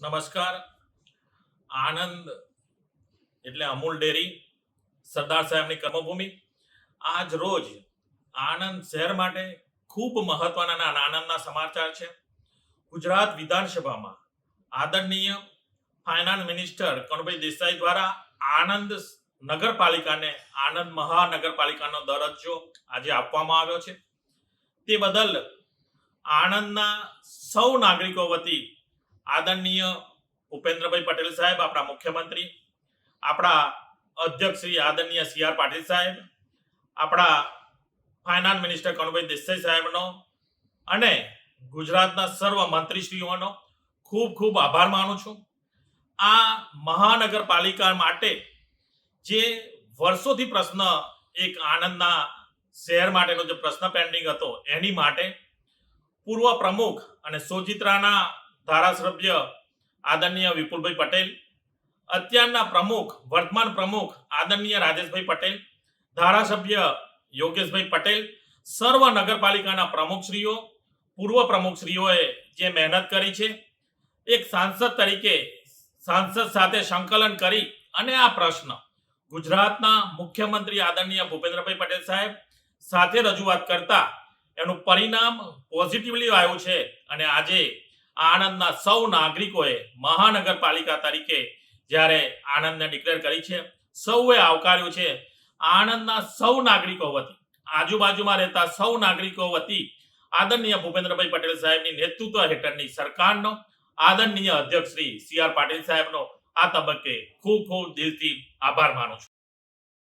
નમસ્કાર. આનંદ એટલે અમૂલ ડેરી, સરદાર સાહેબની કર્મભૂમિ. આજ રોજ આણંદ શહેર માટે ખૂબ મહત્વના આનંદના સમાચાર છે. ગુજરાત વિધાનસભામાં આદરણીય ફાઇનાન્સ મિનિસ્ટર કનુભાઈ દેસાઈ દ્વારા આણંદ નગરપાલિકાને આણંદ મહાનગરપાલિકાનો દરજ્જો આજે આપવામાં આવ્યો છે. તે બદલ આણંદના સૌ નાગરિકો વતી આદરણીય ઉપેન્દ્રભાઈ પટેલ સાહેબ, આપણા મુખ્યમંત્રી, આપણા અધ્યક્ષ શ્રી આદરણીય સી આર પાટીલ સાહેબ, આપણા ફાઇનાન્સ મિનિસ્ટર કનુભાઈ દેસાઈ સાહેબનો અને ગુજરાતના સર્વ મંત્રીશ્રીઓનો ખૂબ ખૂબ આભાર માનું છું. આ મહાનગરપાલિકા માટે જે વર્ષોથી પ્રશ્ન એક આનંદના શહેર માટેનો જે પ્રશ્ન પેન્ડિંગ હતો, એની માટે પૂર્વ પ્રમુખ અને સોજિત્રાના ધારાસભ્ય આદરણીય વિપુલભાઈ પટેલ, અત્યારના પ્રમુખ, વર્તમાન પ્રમુખ આદરણીય રાજેશભાઈ પટેલ, ધારાસભ્ય યોગેશભાઈ પટેલ, સર્વ નગરપાલિકાના પ્રમુખશ્રીઓ, પૂર્વ પ્રમુખશ્રીઓએ જે મહેનત કરી છે, એક સાંસદ તરીકે સાંસદ સાથે સંકલન કરી અને આ પ્રશ્ન ગુજરાતના મુખ્યમંત્રી આદરણીય ભૂપેન્દ્રભાઈ પટેલ સાહેબ સાથે રજૂઆત કરતા એનું પરિણામ પોઝિટિવલી આવ્યું છે અને આજે આણંદના સૌ નાગરિકોએ મહાનગરપાલિકા તરીકે જ્યારે આણંદને ડિક્લેર કરી છે, સૌએ આવકાર્યું છે. આણંદના સૌ નાગરિકો વતી, આજુબાજુમાં રહેતા સૌ નાગરિકો વતી આદરણીય ભૂપેન્દ્રભાઈ પટેલ સાહેબની નેતૃત્વ હેઠળની સરકારનો, આદરણીય અધ્યક્ષ શ્રી સી આર પાટીલ સાહેબનો આ તબક્કે ખૂબ ખૂબ દિલથી આભાર માનું છું.